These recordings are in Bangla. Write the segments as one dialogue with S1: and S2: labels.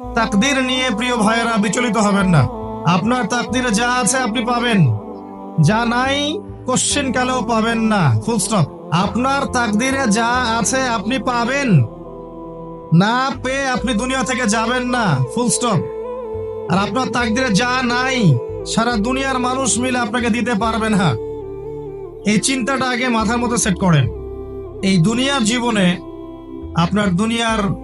S1: তাকদির নিয়ে প্রিয় ভাইয়েরা বিচলিত হবেন না। আপনার তাকদিরে যা আছে আপনি পাবেন। যা নাই কোশ্চেন কালেও পাবেন না। ফুল স্টপ আপনার তাকদিরে যা আছে আপনি পাবেন। না পেয়ে আপনি দুনিয়া থেকে যাবেন না। ফুল স্টপ আর আপনার তাকদিরে যা নাই, সারা দুনিয়ার মানুষ মিলে আপনাকে দিতে পারবে না। এই চিন্তাটা আগে মাথার মধ্যে সেট করেন। এই দুনিয়ার জীবনে আপনার দুনিয়ার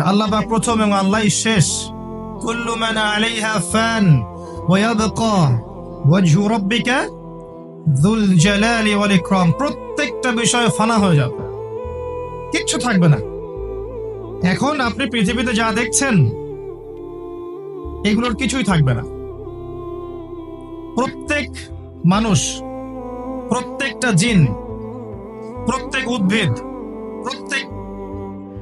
S1: আল্লাহ প্রথম এবং শেষ। ওয়া প্রত্যেকটা বিষয় ফানা হয়ে যাবে। কিচ্ছু থাকবে না। এখন আপনি পৃথিবীতে যা দেখছেন, এগুলোর কিছুই থাকবে না। প্রত্যেক মানুষ, প্রত্যেকটা জিন, প্রত্যেক উদ্ভিদ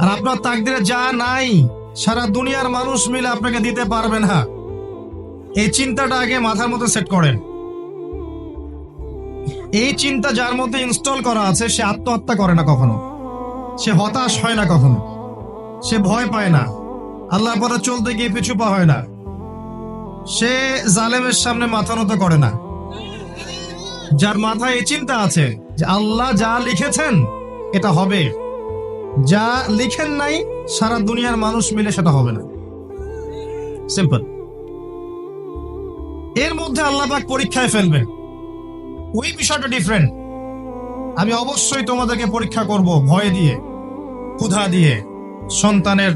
S1: আর আপনার তাকদিরে যা নাই, সারা দুনিয়ার মানুষ মিলে আপনাকে দিতে পারবে না। এই চিন্তাটা আগে মাথার মধ্যে সেট করেন। এই চিন্তা যার মধ্যে ইনস্টল করা আছে, সে আত্মহত্যা করে না কখনো। সে হতাশ হয় না কখনো। সে ভয় পায় না। আল্লাহ পথে চলতে গিয়ে পিছু পা হয় না। সে জালেমের সামনে মাথা নত করে না। যার মাথায় এই চিন্তা আছে যে আল্লাহ যা লিখেছেন, এটা হবে। যা লিখেন নাই, সারা দুনিয়ার মানুষ মিলে সেটা হবে না। সিম্পল এর মধ্যে আল্লাহ পাক পরীক্ষায় ফেলবেন। ওই বিষয়টা ডিফারেন্ট আমি অবশ্যই তোমাদেরকে পরীক্ষা করব ভয় দিয়ে, ক্ষুধা দিয়ে, সন্তানের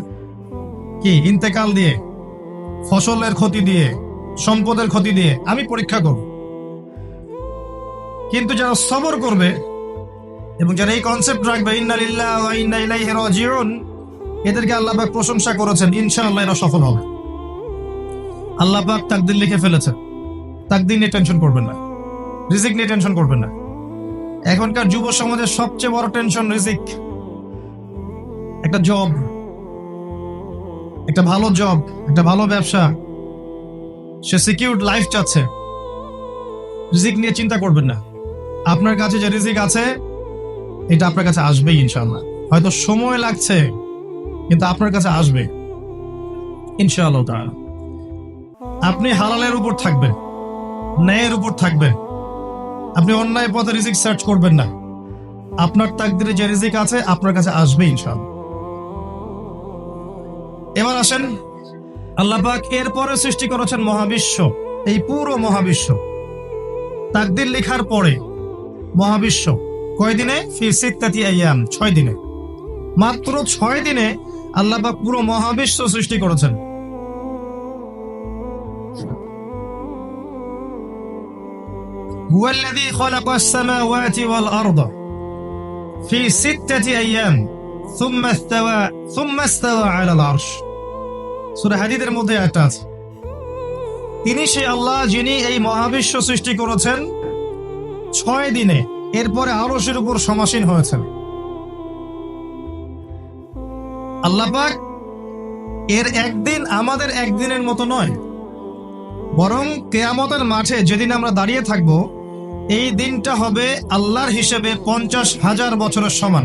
S1: কি, ইন্তেকাল দিয়ে, ফসলের ক্ষতি দিয়ে, সম্পদের ক্ষতি দিয়ে আমি পরীক্ষা করব। কিন্তু যারা সবর করবে এবং যারা এই কনসেপ্ট রাখবে এদেরকে আল্লাহ পাক প্রশংসা করেছেন, ইনশাআল্লাহ এরা সফল হবে। আল্লাহ পাক তাকদির লিখে ফেলেছেন তাকদির নিয়ে টেনশন করবেন না। রিজিক নিয়ে টেনশন করবেন না। এখনকার যুব সমাজের সবচেয়ে বড় টেনশন রিজিক। একটা জব একটা ভালো জব একটা ভালো ব্যবসা। সে সিকিউর লাইফ চাচ্ছে। রিজিক নিয়ে চিন্তা করবেন না। আপনার কাছে যে রিজিক আছে এটা আপনার কাছে আসবেই ইনশাআল্লাহ। হয়তো সময় লাগছে, কিন্তু আপনার কাছে আসবে। ইনশাআল্লাহ তাআলা। আপনি হালালের উপর থাকবেন, ন্যায়ের উপর থাকবেন। আপনি অন্যায় পথে রিজিক সার্চ করবেন না। আপনার তাকদিরে যে রিজিক আছে, আপনার কাছে আসবে ইনশাআল্লাহ। এবার আসেন, আল্লাহ পাক এরপরে সৃষ্টি করেছেন মহাবিশ্ব, এই পুরো মহাবিশ্ব। তাকদির লেখার পরে মহাবিশ্ব। কয়দিনে ফি সিত্তাতি আইয়াম ছয় দিনে মাত্র ছয় দিনে আল্লাহ পাক পুরো মহাবিশ্ব সৃষ্টি করেছেন هو الذي خلق السماوات والأرض في ستة أيام ثم استوى ثم استوى على العرش সূরা হাদীদের মধ্যে একটা আছে তিনি সেই আল্লাহ যিনি এই মহাবিশ্ব সৃষ্টি করেছেন ছয় দিনে এরপরে আরশের উপর সমাসীন হয়েছেন। আল্লাহ পাক এর একদিন আমাদের একদিনের মতো নয়, বরং কেয়ামতের মাঠে যেদিন আমরা দাঁড়িয়ে থাকব, এই দিনটা হবে আল্লাহর হিসেবে পঞ্চাশ হাজার বছরের সমান।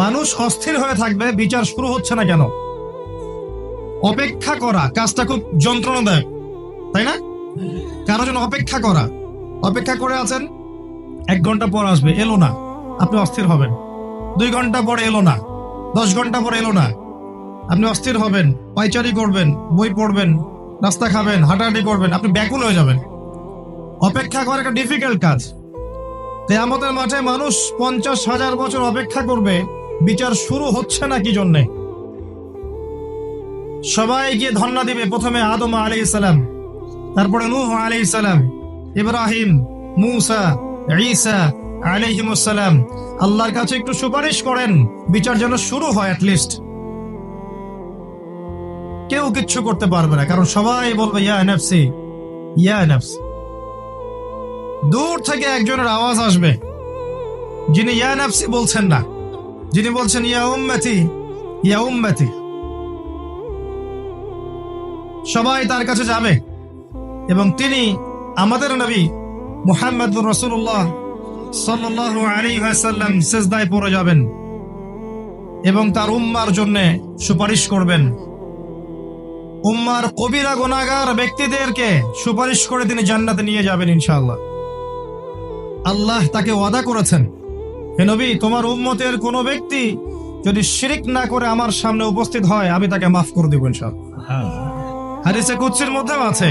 S1: মানুষ অস্থির হয়ে থাকবে, বিচার শুরু হচ্ছে না কেন? অপেক্ষা করা কাজটা খুব যন্ত্রণাদায়ক, তাই না? কারও জন্য অপেক্ষা করা। অপেক্ষা করে আছেন? এক ঘণ্টা পর আসবে, এলো না। আপনি অস্থির হবেন। দুই ঘণ্টা পরে এলো না। দশ ঘণ্টা পরে এলো না। আপনি অস্থির হবেন পাইচারি করবেন, বই পড়বেন, নাস্তা খাবেন, হাঁটাহাঁটি করবেন, আপনি ব্যাকুল হয়ে যাবেন। অপেক্ষা করা একটা ডিফিকাল্ট কাজ। তাই আমাদের মাঠে মানুষ পঞ্চাশ হাজার বছর অপেক্ষা করবে, বিচার শুরু হচ্ছে না কি জন্যে? সবাই গিয়ে ধন্না দিবে, প্রথমে আদম আলী ইসালাম তারপরে নূহ আলি ইসালাম ইব্রাহিম, মুসা, ঈসা আলাইহিমুসসালাম আল্লাহর কাছে একটু সুপারিশ করেন, বিচার যেন শুরু হয় লিস্ট কেউ কিচ্ছু করতে পারবে না, কারণ সবাই বলবে ইয়া নফসি। দূর থেকে একজনের আওয়াজ আসবে, যিনি ইয়া নফসি বলছেন না। যিনি বলছেন, ইয়া উম্মতি ইয়া উম্মতি। সবাই তার কাছে যাবে, এবং তিনি আমাদের নবী মুহাম্মদ রসুল্লাহ আলাইহি ওয়াসাল্লাম সেজদায় পড়ে যাবেন এবং তার উম্মার জন্য সুপারিশ করবেন। উম্মার কবিরা গোনাগার ব্যক্তিদেরকে সুপারিশ করে তিনি জান্নাতে নিয়ে যাবেন ইনশাআল্লাহ। আল্লাহ তাকে ওয়াদা করেছেন হে নবী তোমার উম্মতের কোনো ব্যক্তি যদি শিরিক না করে আমার সামনে উপস্থিত হয় আমি তাকে মাফ করে দেব ইনশাআল্লাহ। হাদিসে কুৎসির মধ্যেও আছে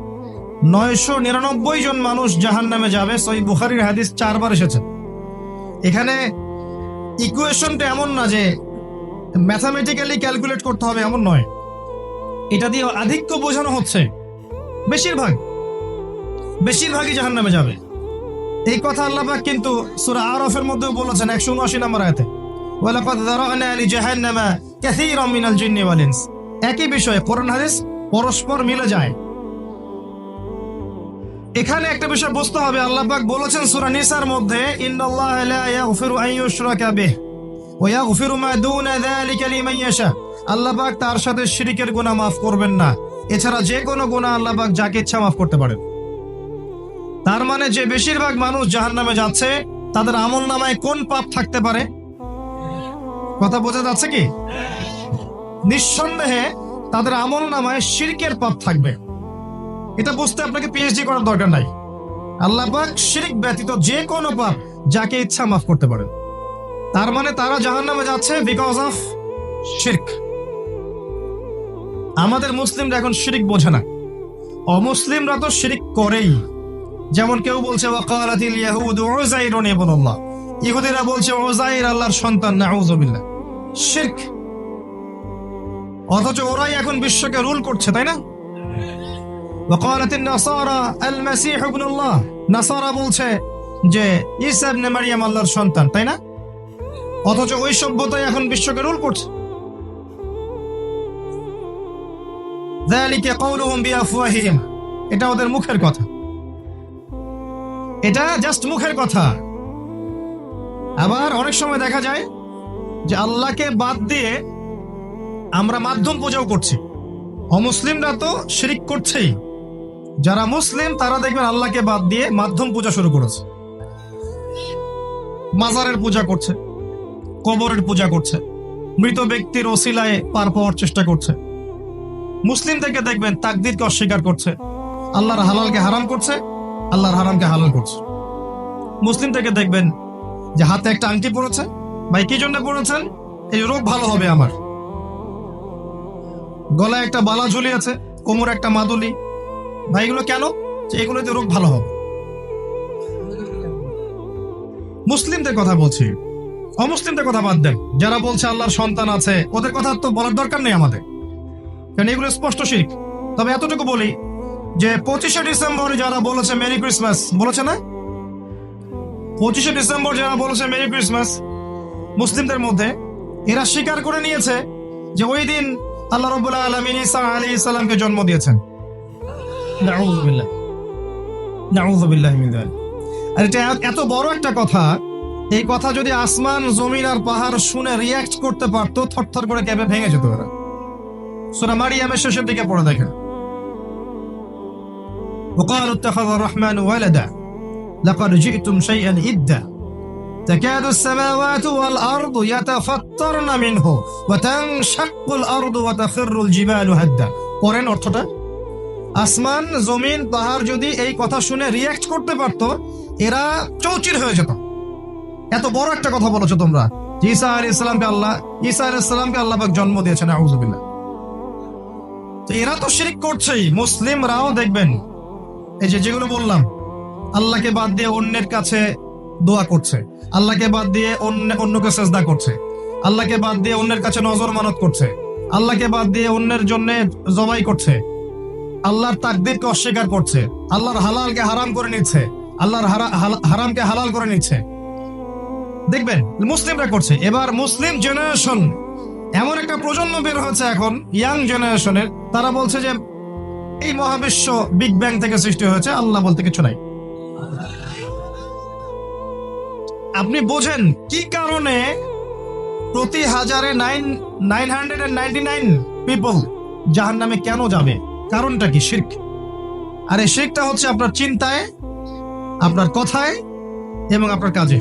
S1: নয়শো নিরানব্বই জন মানুষ জাহান নামে যাবে। সই বুখারির হাদিস চারবার এসেছে। এখানে ইকুয়েশনটা এমন না যে ম্যাথামেটিক্যালি ক্যালকুলেট করতে হবে, এমন নয়। এটা দিয়ে আধিক্য বোঝানো হচ্ছে। বেশিরভাগ, বেশিরভাগই জাহান নামে যাবে। এই কথা আল্লাহ পাক কিন্তু সূরা আরফের মধ্যেও বলেছেন 179 নম্বর আয়াতে। একই বিষয়ে কোরআন হাদিস পরস্পর মিলে যায়। এখানে একটা বিষয় বুঝতে হবে, আল্লাহ পাক বলেছেন সূরা নিসার মধ্যে, ইন্নাল্লাহ লা ইয়াগফিরু আন ইউশরাকা বিহি ওয়া ইয়াগফিরু মা দুনা যালিকা লিমান ইয়াশা। আল্লাহ পাক তার সাথে শিরিকের গুনাহ মাফ করবেন না। এছাড়া যে কোনো গুনাহ আল্লাহ পাক যাকে ইচ্ছা মাফ করতে পারেন। তার মানে যে বেশিরভাগ মানুষ জাহান্নামে যাচ্ছে, তাদের আমল নামায় কোন পাপ থাকতে পারে? কথা বোঝা যাচ্ছে কি? নিঃসন্দেহে তাদের আমল নামায় শিরকের পাপ থাকবে। এটা বুঝতে আপনাকে পিএইচডি করার দরকার নাই। আল্লাহ পাক শিরিক ব্যতীত যে কোনো পাপ যাকে ইচ্ছা মাফ করতে পারেন। তার মানে তারা জাহান্নামে যাচ্ছে বিকজ অফ শিরক আমাদের মুসলিমরা এখন শিরিক বোঝে না। অমুসলিমরা তো শিরিক করেই। যেমন কেউ বলছে, ওয়াকালাতিল ইয়াহুদ উযাইরুন ইবনুল্লাহ। ইহুদিরা বলছে, উযাইর আল্লাহর সন্তান নাউযুবিল্লাহ শিরক। অথচ ওরাই এখন বিশ্বকে রুল করছে, তাই না? وقالت النصارى المسيح ابن الله নাসারা বলছে যে ঈসা ইবনে মারিয়াম আল্লাহর সন্তান তাই না অথচ ওই সভ্যতাই এখন বিশ্বকে রুল করছে ذلك قولهم بأفواههم এটা ওদের মুখের কথা এটা জাস্ট মুখের কথা আবার অনেক সময় দেখা যায় যে আল্লাহকে বাদ দিয়ে আমরা মাধ্যম পূজাও করছি অমুসলিমরা তো শিরিক করছেই যারা মুসলিম, তারা দেখবেন আল্লাহকে বাদ দিয়ে মাধ্যম পূজা শুরু করেছে। মাজারের পূজা করছে, কবরের পূজা করছে, মৃত ব্যক্তির ওসিলায় পার পাওয়ার চেষ্টা করছে। মুসলিম থেকে দেখবেন তাকদিরকে অস্বীকার করছে, আল্লাহর হালালকে হারাম করছে, আল্লাহর হারামকে হালাল করছে। মুসলিম থেকে দেখবেন যে হাতে একটা আংটি পড়েছে ভাই, কি জন্য পড়েছেন এই রোগ ভালো হবে আমার। গলায় একটা বালা ঝুলি আছে কোমর একটা মাদুলি ভাই এগুলো কেন? যে এগুলোতে রোগ ভালো হবে। মুসলিমদের কথা বলছি। অমুসলিমদের কথা বাদ দেন। যারা বলছে আল্লাহর সন্তান আছে, ওদের কথা তো বলার দরকার নেই আমাদের। কারণ এগুলো স্পষ্ট শিখ। তবে এতটুকু বলি যে, পঁচিশে ডিসেম্বর যারা বলেছে মেরি ক্রিসমাস, বলেছে না? পঁচিশে ডিসেম্বর যারা বলেছে মেরি ক্রিসমাস, মুসলিমদের মধ্যে এরা স্বীকার করে নিয়েছে যে ওই দিন আল্লাহ রবুল্লাহ আলমিন ইসা আলী ইসলামকে জন্ম দিয়েছেন। নাউযুবিল্লাহ। নাউযুবিল্লাহি মিন যালিক। আর এটা এত- এত বড় একটা কথা এই কথা যদি আসমান জমিন আর পাহাড় শুনে রিয়াক্ট করতে পারতো থরথর করে কেঁপে ভেঙে যেত ওরা সূরা মারিয়ামের শেষের দিকে পড়ে দেখেন وقالوا اتخذ الرحمن ولدا لقد جئتم شيئا إدا تكاد السماوات والأرض يتفطرن منه وتنشق الأرض وتخر الجبال هدا পরেন অর্থটা আসমান, জমিন, পাহাড় যদি এই কথা শুনে রিয়াক্ট করতে পারতো, এরা চৌচির হয়ে যেত। এত বড় একটা কথা বলেছ তোমরা। ঈসা আলী ইসলামকে আল্লাহ, ঈসা আলী ইসলামকে আল্লাহ জন্ম দিয়েছেন আউজুবিল্লাহ তো এরা তো শিরিক করছেই। মুসলিমরাও দেখবেন, এই যে যেগুলো বললাম, আল্লাহকে বাদ দিয়ে অন্যের কাছে দোয়া করছে, আল্লাহকে বাদ দিয়ে অন্য, অন্যকে সেজদা করছে, আল্লাহকে বাদ দিয়ে অন্যের কাছে নজর মানত করছে, আল্লাহকে বাদ দিয়ে অন্যের জন্য জবাই করছে আল্লাহর তাকদিরকে অস্বীকার করছে। আল্লাহর হালালকে হারাম করে নিচ্ছে। আল্লাহর হারামকে হালাল করে নিচ্ছে। দেখবেন, মুসলিমরা করছে। এবার মুসলিম জেনারেশন এমন একটা প্রজন্ম বের হচ্ছে এখন ইয়াং জেনারেশনের তারা বলছে যে, এই মহাবিশ্ব বিগ ব্যাং থেকে সৃষ্টি হয়েছে, আল্লাহ বলতে কিছু নাই। আপনি বোঝেন কি কারণে প্রতি হাজারে nine nine hundred ninety nine people জাহান নামে কেন যাবে? কারণটা কি শির্ক? আর এই শিরকটা হচ্ছে আপনার চিন্তায় আপনার কথায় এবং আপনার কাজে।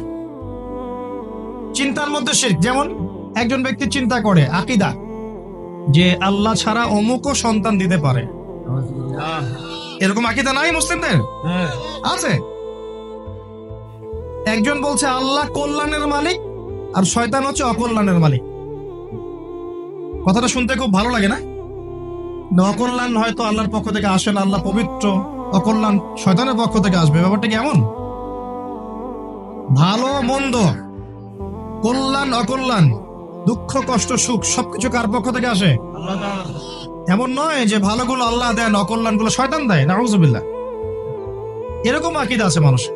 S1: চিন্তার মধ্যে শির্ক যেমন একজন ব্যক্তি চিন্তা করে আকিদা যে আল্লাহ ছাড়া অমুকও সন্তান দিতে পারে। এরকম আকিদা নাই মুসলিমদের? আছে। একজন বলছে আল্লাহ কল্যাণের মালিক আর শয়তান হচ্ছে অকল্যাণের মালিক। কথাটা শুনতে খুব ভালো লাগে না না, অকল্যাণ হয়তো আল্লাহর পক্ষ থেকে আসে না, আল্লাহ পবিত্র। অকল্যাণ শয়তানের পক্ষ থেকে আসবে। ব্যাপারটা কি এমন ভালো, মন্দ, কল্যাণ, অকল্যাণ, দুঃখ, কষ্ট, সুখ, সবকিছু কার পক্ষ থেকে আসে? এমন নয় যে ভালোগুলো আল্লাহ দেন, অকল্যাণগুলো শয়তান দেয়। নাউজুবিল্লাহ। এরকম আকিদা আছে মানুষ